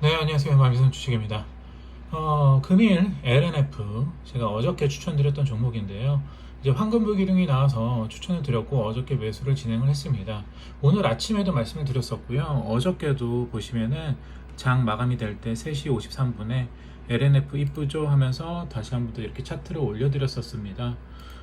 네, 안녕하세요. 마미선 주식입니다. 어, 금일 LNF 제가 어저께 추천드렸던 종목인데요. 이제 황금 불 기둥이 나와서 추천을 드렸고 어저께 매수를 진행을 했습니다. 오늘 아침에도 말씀을 드렸었고요. 어저께도 보시면은 장 마감이 될 때 3시 53분에 LNF 이쁘죠 하면서 다시 한번 더 이렇게 차트를 올려드렸었습니다.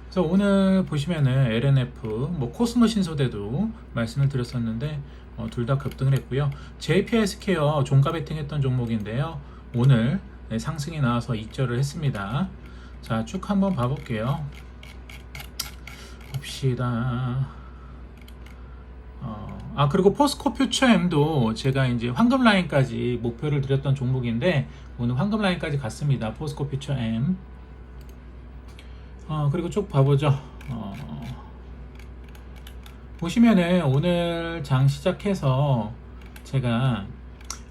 그래서 오늘 보시면은 LNF, 뭐 코스모 신소대도 말씀을 드렸었는데 어, 둘 다 급등을 했고요. JPI 스퀘어 종가 베팅했던 종목인데요. 오늘 네, 상승이 나와서 익절을 했습니다. 자, 쭉 한번 봐볼게요. 봅시다. 어, 아 그리고 포스코 퓨처엠도 제가 이제 황금 라인까지 목표를 드렸던 종목인데 오늘 황금 라인까지 갔습니다. 포스코 퓨처엠. 어, 그리고 쭉 봐보죠. 어, 보시면은 오늘 장 시작해서 제가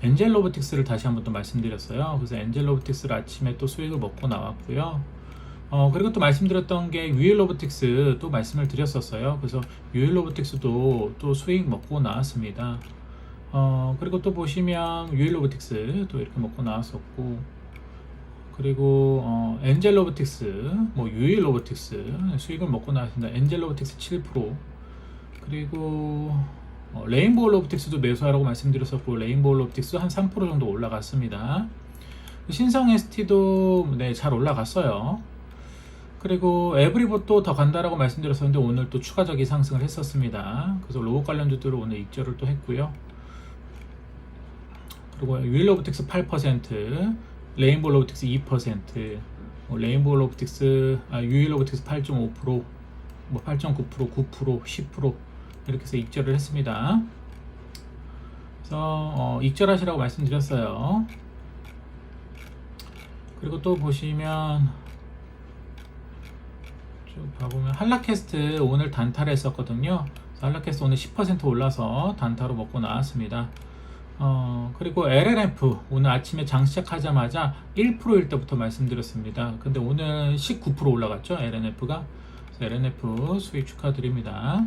엔젤 로보틱스를 다시 한번 또 말씀드렸어요. 그래서 엔젤 로보틱스를 아침에 또 수익을 먹고 나왔고요. 어, 그리고 또 말씀드렸던 게 유일 로보틱스 또 말씀을 드렸었어요. 그래서 유일 로보틱스도 또 수익 먹고 나왔습니다. 어, 그리고 또 보시면 유일 로보틱스 또 이렇게 먹고 나왔었고, 그리고 어, 엔젤 로보틱스, 뭐 유일 로보틱스 수익을 먹고 나왔습니다. 엔젤 로보틱스 7%, 그리고 어, 레인보우 로보틱스도 매수하라고 말씀드렸었고 레인보우 로보틱스 한 3% 정도 올라갔습니다. 신성 ST도 네, 잘 올라갔어요. 그리고 에브리봇도 더 간다라고 말씀드렸었는데 오늘 또 추가적인 상승을 했었습니다. 그래서 로봇 관련주들은 오늘 입절을 또 했고요. 그리고 유일 로보틱스 8%, 레인보우 로보틱스 2%, 뭐 레인보우 로보틱스, 아, 유일 로보틱스 8.5%, 뭐 8.9%, 9%, 10% 이렇게 해서 익절을 했습니다. 그래서 어, 익절하시라고 말씀드렸어요. 그리고 또 보시면 쭉 봐보면 한라캐스트 오늘 단타를 했었거든요. 한라캐스트 오늘 10% 올라서 단타로 먹고 나왔습니다. 어, 그리고 LNF 오늘 아침에 장 시작하자마자 1%일 때부터 말씀드렸습니다. 근데 오늘 19% 올라갔죠. LNF가. LNF 수익 축하드립니다.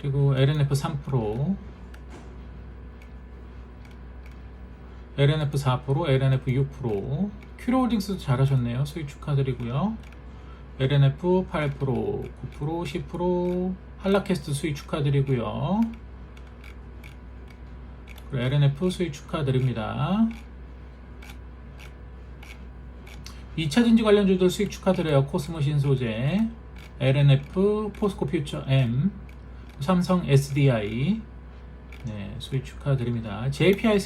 그리고 LNF 3%, LNF 4%, LNF 6%, 큐로홀딩스도 잘하셨네요. 수익 축하드리고요. LNF 8%, 9%, 10%, 한라캐스트 수익 축하드리고요. LNF 수익 축하드립니다. 2차 진지 관련주들 수익 축하드려요. 코스모 신소재, LNF, 포스코 퓨처 M, 삼성 SDI 네, 수익 축하드립니다. JPI